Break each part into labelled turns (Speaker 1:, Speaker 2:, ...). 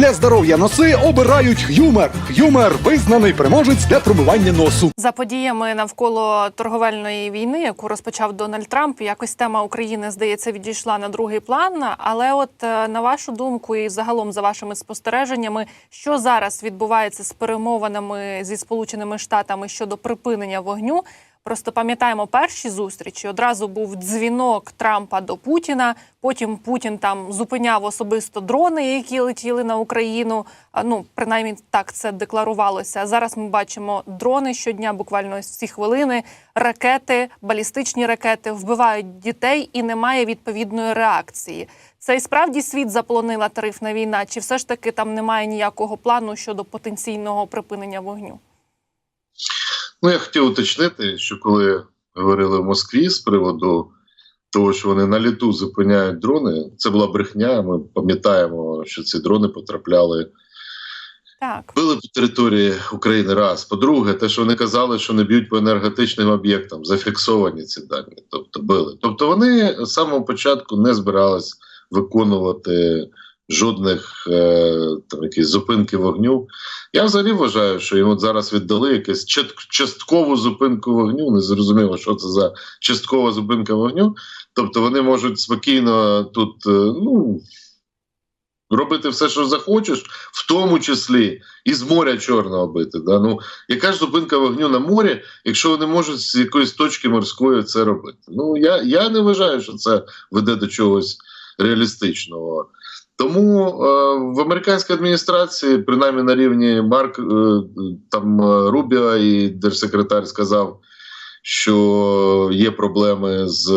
Speaker 1: Для здоров'я носи обирають Х'юмер. Х'юмер визнаний переможець для промивання носу.
Speaker 2: За подіями навколо торговельної війни, яку розпочав Дональд Трамп, якось тема України здається відійшла на другий план. Але, от е, на вашу думку, і загалом за вашими спостереженнями, що зараз відбувається з перемовинами зі Сполученими Штатами щодо припинення вогню? Просто пам'ятаємо перші зустрічі. Одразу був дзвінок Трампа до Путіна. Потім Путін там зупиняв особисто дрони, які летіли на Україну. Ну принаймні так це декларувалося. Зараз ми бачимо дрони щодня, буквально ось ці хвилини, ракети, балістичні ракети вбивають дітей і немає відповідної реакції. Це і справді світ заполонила тарифна війна, чи все ж таки там немає ніякого плану щодо потенційного припинення вогню?
Speaker 3: Ну, я хотів уточнити, що коли говорили в Москві з приводу того, що вони на літу зупиняють дрони, це була брехня. Ми пам'ятаємо, що ці дрони потрапляли,
Speaker 2: Так.
Speaker 3: били по території України раз. По-друге, те, що вони казали, що не б'ють по енергетичним об'єктам, зафіксовані ці дані. Тобто били. Тобто вони з самого початку не збирались виконувати жодних е, там зупинки вогню. Я взагалі вважаю, що от зараз віддали якусь часткову зупинку вогню. Не зрозуміло, що це за часткова зупинка вогню. Тобто вони можуть спокійно тут е, ну, робити все, що захочеш, в тому числі і з моря чорного бити. Да? Ну, яка ж зупинка вогню на морі, якщо вони можуть з якоїсь точки морської це робити? Ну я, я не вважаю, що це веде до чогось реалістичного. Тому е, в американській адміністрації, принаймні на рівні Марк е, там е, Рубіо і держсекретар сказав, що є проблеми з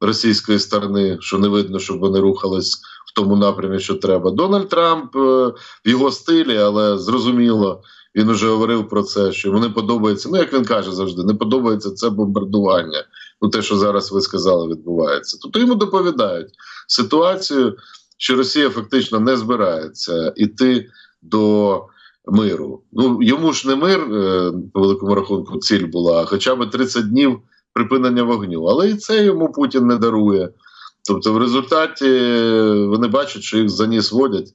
Speaker 3: російської сторони, що не видно, щоб вони рухались в тому напрямі, що треба. Дональд Трамп е, в його стилі, але зрозуміло, він вже говорив про це, що йому не подобається. Ну як він каже завжди, не подобається це бомбардування. Ну те, що зараз ви сказали, відбувається. Тобто йому доповідають ситуацію що Росія фактично не збирається іти до миру. Ну йому ж не мир е, по великому рахунку ціль була, хоча б 30 днів припинення вогню. Але і це йому Путін не дарує. Тобто, в результаті вони бачать, що їх за ніс водять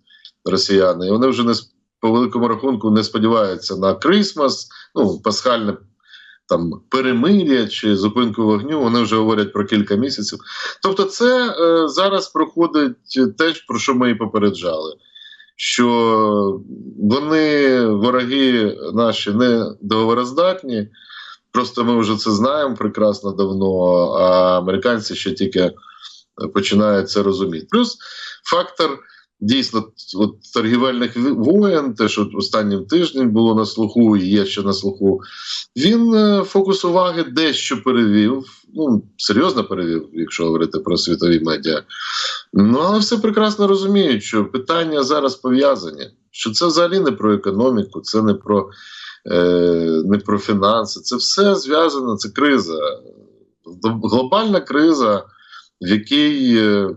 Speaker 3: росіяни, і вони вже не по великому рахунку не сподіваються на Крисмас, ну пасхальне. Там перемир'я чи зупинку вогню, вони вже говорять про кілька місяців. Тобто, це е, зараз проходить те, про що ми і попереджали, що вони, вороги наші, не договороздатні. Просто ми вже це знаємо прекрасно давно, а американці ще тільки починають це розуміти. Плюс фактор дійсно от, торгівельних воєн, те, що останнім тижнем було на слуху і є ще на слуху, він е, фокус уваги дещо перевів. Ну, серйозно перевів, якщо говорити про світові медіа. Ну, але все прекрасно розуміють, що питання зараз пов'язані. Що це взагалі не про економіку, це не про, е, не про фінанси, це все зв'язано, це криза. Глобальна криза, в якій е,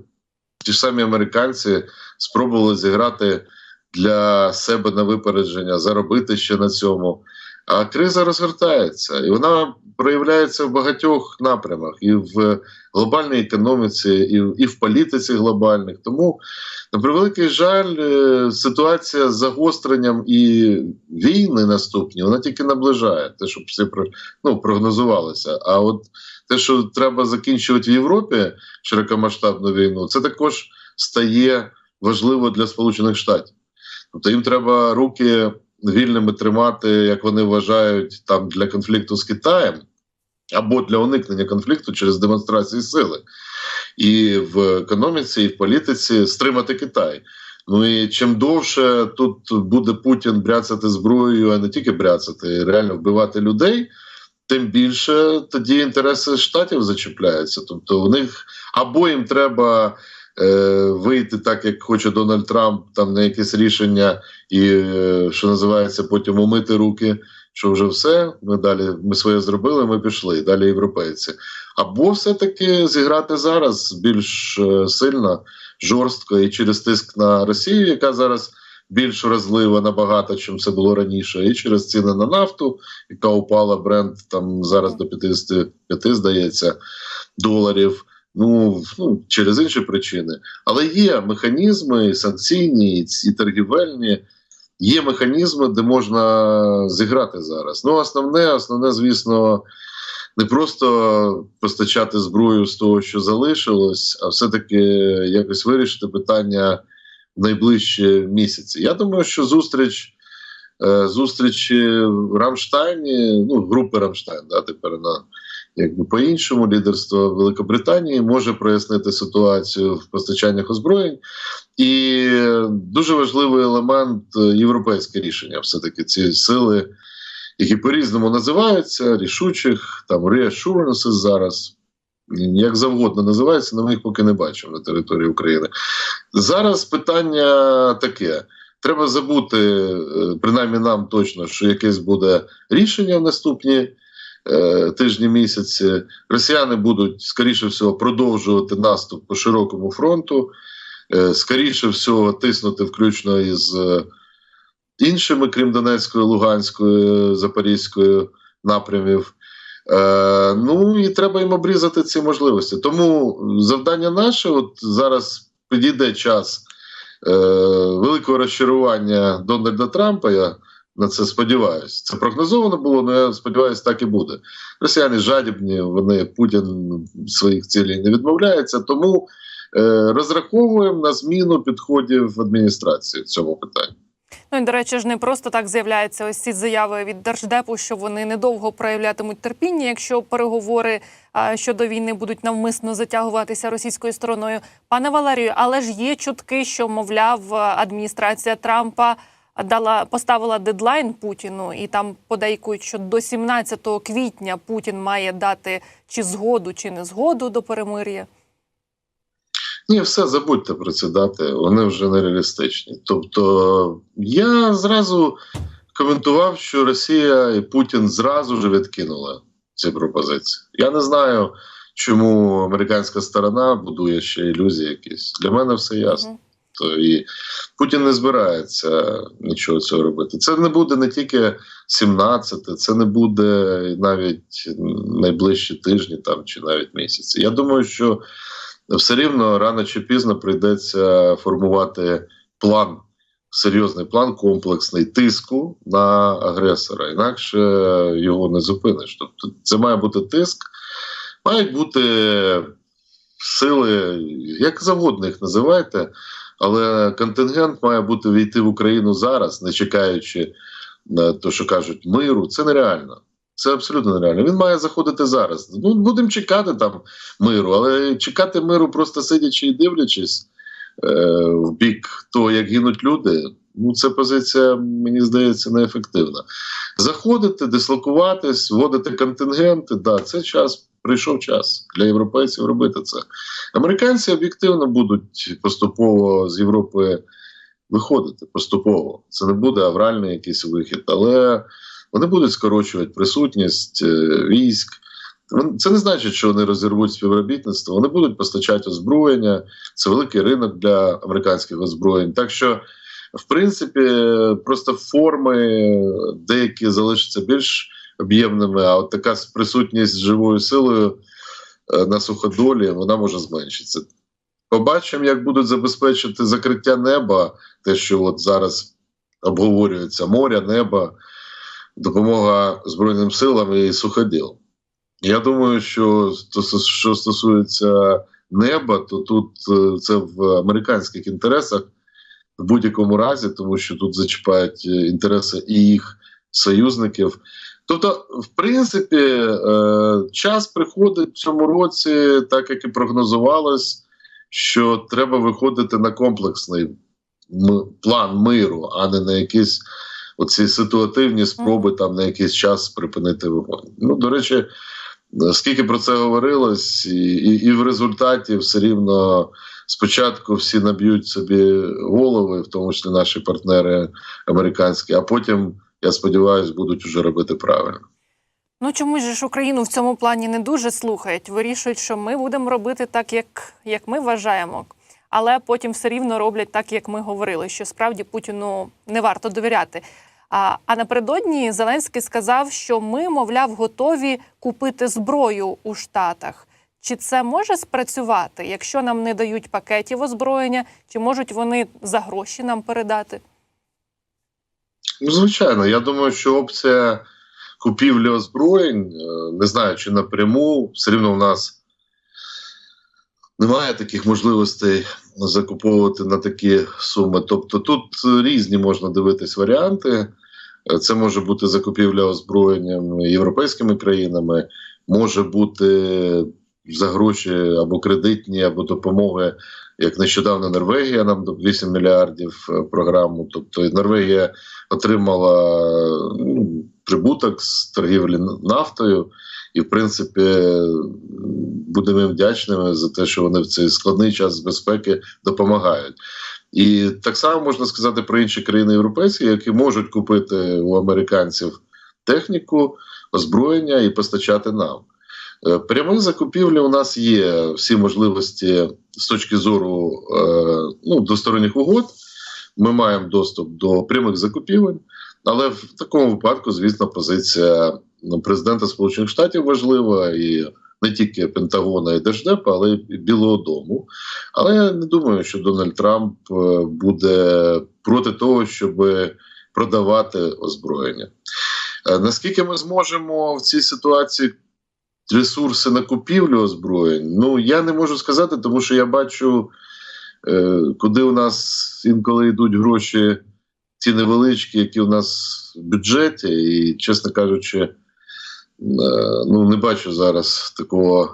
Speaker 3: ті ж самі американці спробували зіграти для себе на випередження, заробити ще на цьому. А криза розгортається, і вона проявляється в багатьох напрямах, і в глобальній економіці, і і в політиці глобальних. Тому, на превеликий жаль, е, ситуація з загостренням і війни наступні, вона тільки наближає те, щоб всі ну, прогнозувалося. А от те, що треба закінчувати в Європі широкомасштабну війну, це також стає важливо для Сполучених Штатів. Тобто їм треба руки вільними тримати, як вони вважають, там для конфлікту з Китаєм або для уникнення конфлікту через демонстрації сили. І в економіці, і в політиці стримати Китай. Ну і чим довше тут буде Путін бряцати зброєю, а не тільки бряцати, реально вбивати людей, тим більше тоді інтереси штатів зачіпляються. Тобто, у них або їм треба вийти так, як хоче Дональд Трамп, там на якесь рішення, і е, що називається, потім умити руки. Що вже все, ми далі ми своє зробили, ми пішли далі європейці. Або все-таки зіграти зараз більш е, сильно, жорстко і через тиск на Росію, яка зараз більш вразлива набагато, чим це було раніше, і через ціни на нафту, яка упала бренд там зараз до 55, здається, доларів. Ну, ну через інші причини. Але є механізми санкційні, і торгівельні. Є механізми, де можна зіграти зараз. Ну, основне, основне, звісно, не просто постачати зброю з того, що залишилось, а все-таки якось вирішити питання в найближчі місяці. Я думаю, що зустріч. е, Зустрічі в Рамштайні, ну, групи Рамштайн, да, тепер на якби по-іншому лідерство Великобританії може прояснити ситуацію в постачаннях озброєнь. І дуже важливий елемент е, європейське рішення. Все-таки ці сили, які по-різному називаються, рішучих, там reassurances зараз. Як завгодно називаються, але ми їх поки не бачимо на території України. Зараз питання таке: треба забути, е, принаймні нам точно, що якесь буде рішення в наступні е, тижні місяці. Росіяни будуть, скоріше всього, продовжувати наступ по широкому фронту, е, скоріше всього, тиснути включно із е, іншими, крім Донецької, Луганської, Запорізької напрямів. Ну і треба їм обрізати ці можливості. Тому завдання наше, от зараз підійде час великого розчарування Дональда Трампа. Я на це сподіваюся. Це прогнозовано було, але я сподіваюся, так і буде. Росіяни жадібні, вони Путін своїх цілей не відмовляється. Тому е, розраховуємо на зміну підходів адміністрації в цьому питанні.
Speaker 2: Ну і до речі, ж не просто так з'являються ось ці заяви від держдепу, що вони недовго проявлятимуть терпіння, якщо переговори а, щодо війни будуть навмисно затягуватися російською стороною. Пане Валерію, але ж є чутки, що мовляв адміністрація Трампа дала поставила дедлайн Путіну, і там подейкують, що до 17 квітня Путін має дати чи згоду, чи не згоду до перемир'я.
Speaker 3: Ні, все забудьте про ці дати, вони вже нереалістичні. Тобто, я зразу коментував, що Росія і Путін зразу ж відкинули ці пропозиції. Я не знаю, чому американська сторона будує ще ілюзії якісь. Для мене все ясно.
Speaker 2: Мгм.
Speaker 3: То і Путін не збирається нічого цього робити. Це не буде не тільки 17, це не буде навіть найближчі тижні там чи навіть місяці. Я думаю, що все рівно рано чи пізно прийдеться формувати план, серйозний план комплексний тиску на агресора. Інакше його не зупиниш. Тобто, це має бути тиск, мають бути сили, як завгодно їх називайте, але контингент має бути війти в Україну зараз, не чекаючи на те, що кажуть, миру. Це нереально. Це абсолютно нереально. Він має заходити зараз. Ну, будемо чекати там миру, але чекати миру, просто сидячи і дивлячись е, в бік того, як гинуть люди. Ну, це позиція, мені здається, неефективна. Заходити, дислокуватись, вводити контингенти, да, це час. Прийшов час для європейців робити це. Американці об'єктивно будуть поступово з Європи виходити. Поступово. Це не буде авральний якийсь вихід, але вони будуть скорочувати присутність е, військ. Це не значить, що вони розірвуть співробітництво. Вони будуть постачати озброєння. Це великий ринок для американських озброєнь. Так що, в принципі, просто форми деякі залишаться більш об'ємними, а от така присутність живою силою е, на суходолі вона може зменшитися. Побачимо, як будуть забезпечити закриття неба, те, що от зараз обговорюється моря, неба, допомога Збройним силам і суходіл. Я думаю, що що стосується неба, то тут е, це в американських інтересах в будь-якому разі, тому що тут зачіпають е, інтереси і їх союзників. Тобто, в принципі, е, час приходить в цьому році, так як і прогнозувалось, що треба виходити на комплексний план миру, а не на якісь оці ситуативні спроби там на якийсь час припинити вогонь. Ну, до речі, скільки про це говорилось, і, і, і в результаті все рівно спочатку всі наб'ють собі голови, в тому числі наші партнери американські, а потім, я сподіваюся, будуть уже робити правильно.
Speaker 2: Ну чомусь же ж Україну в цьому плані не дуже слухають. Вирішують, що ми будемо робити так, як, як ми вважаємо. Але потім все рівно роблять так, як ми говорили, що справді Путіну не варто довіряти. А, а напередодні Зеленський сказав, що ми, мовляв, готові купити зброю у Штатах. Чи це може спрацювати, якщо нам не дають пакетів озброєння, чи можуть вони за гроші нам передати?
Speaker 3: Ну, звичайно, я думаю, що опція купівлі озброєнь, е, не знаю, чи напряму, все рівно у нас немає таких можливостей закуповувати на такі суми. Тобто тут різні можна дивитись варіанти. Е, Це може бути закупівля озброєнням європейськими країнами, може бути за гроші або кредитні, або допомоги, як нещодавно Норвегія нам 8 мільярдів е, програму. Тобто Норвегія отримала ну, прибуток з торгівлі нафтою, і, в принципі, будемо їм вдячними за те, що вони в цей складний час безпеки допомагають. І так само можна сказати про інші країни європейські, які можуть купити у американців техніку, озброєння і постачати нам. Е, Прямих закупівлі у нас є всі можливості з точки зору е, ну, двосторонніх угод. Ми маємо доступ до прямих закупівель, але в такому випадку, звісно, позиція ну, президента Сполучених Штатів важлива і не тільки Пентагона і Держдепа, але й Білого Дому. Але я не думаю, що Дональд Трамп е, буде проти того, щоб продавати озброєння. Наскільки ми зможемо в цій ситуації ресурси на купівлю озброєнь? Ну я не можу сказати, тому що я бачу, е, куди у нас інколи йдуть гроші, ті невеличкі, які у нас в бюджеті, і, чесно кажучи, е, ну не бачу зараз такого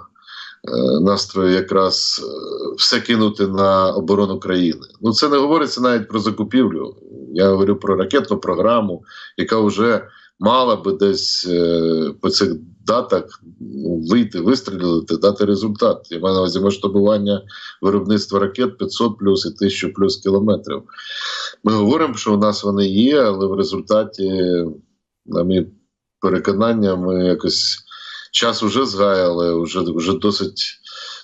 Speaker 3: е, настрою якраз е, все кинути на оборону країни. Ну це не говориться навіть про закупівлю. Я говорю про ракетну програму, яка вже мала би десь е, по цих датах ну, вийти, вистрілити, дати результат. Я маю на увазі масштабування виробництва ракет 500 плюс і 1000 плюс кілометрів. Ми говоримо, що у нас вони є, але в результаті, на мій переконання, ми якось час вже згаяли, вже, вже досить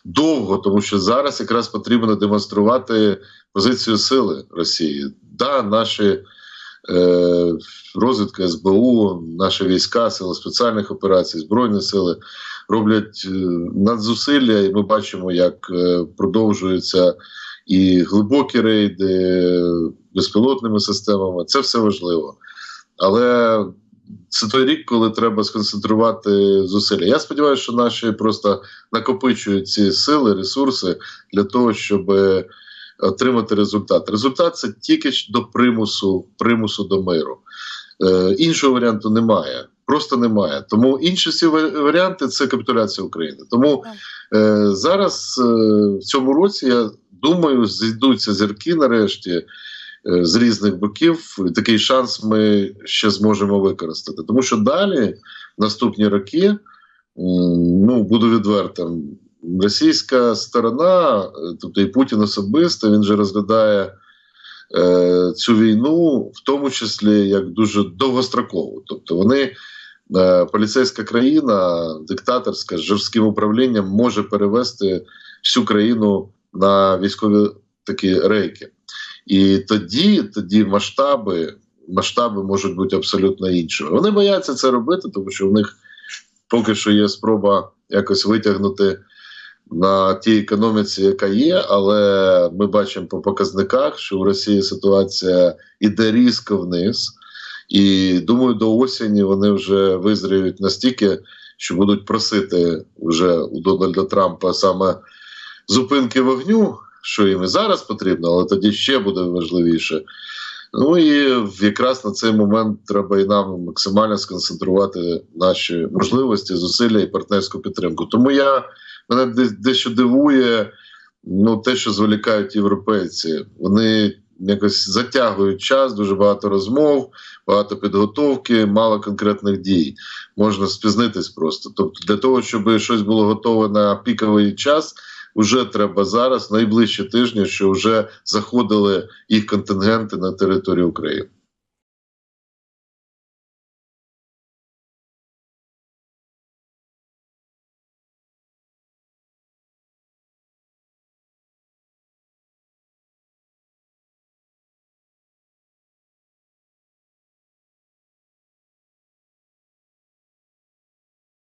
Speaker 3: довго, тому що зараз якраз потрібно демонструвати позицію сили Росії. Да, наші розвідка СБУ, наші війська, сили спеціальних операцій, збройні сили роблять е, надзусилля, і ми бачимо, як е, продовжуються і глибокі рейди е, безпілотними системами. Це все важливо. Але це той рік, коли треба сконцентрувати зусилля. Я сподіваюся, що наші просто накопичують ці сили, ресурси для того, щоб отримати результат. Результат це тільки до примусу, примусу до миру. Е, іншого варіанту немає. Просто немає. Тому інші всі варіанти це капітуляція України. Тому е, зараз е, в цьому році я думаю, зійдуться зірки нарешті е, з різних боків. Такий шанс ми ще зможемо використати. Тому що далі, наступні роки, ну буду відвертим. Російська сторона, е, тобто і Путін особисто, він же розглядає е, цю війну, в тому числі як дуже довгострокову. Тобто вони, е, поліцейська країна, диктаторська з жорстким управлінням може перевести всю країну на військові такі рейки. І тоді, тоді масштаби, масштаби можуть бути абсолютно іншими. Вони бояться це робити, тому що в них поки що є спроба якось витягнути на тій економіці, яка є, але ми бачимо по показниках, що в Росії ситуація іде різко вниз. І думаю, до осені вони вже визріють настільки, що будуть просити вже у Дональда Трампа саме зупинки вогню, що їм і зараз потрібно, але тоді ще буде важливіше. Ну і якраз на цей момент треба і нам максимально сконцентрувати наші можливості, зусилля і партнерську підтримку. Тому я мене дещо дивує ну, те, що зволікають європейці. Вони якось затягують час, дуже багато розмов, багато підготовки, мало конкретних дій. Можна спізнитись просто. Тобто, для того, щоб щось було готове на піковий час. Уже треба зараз, найближчі тижні, що вже заходили їх контингенти на територію України.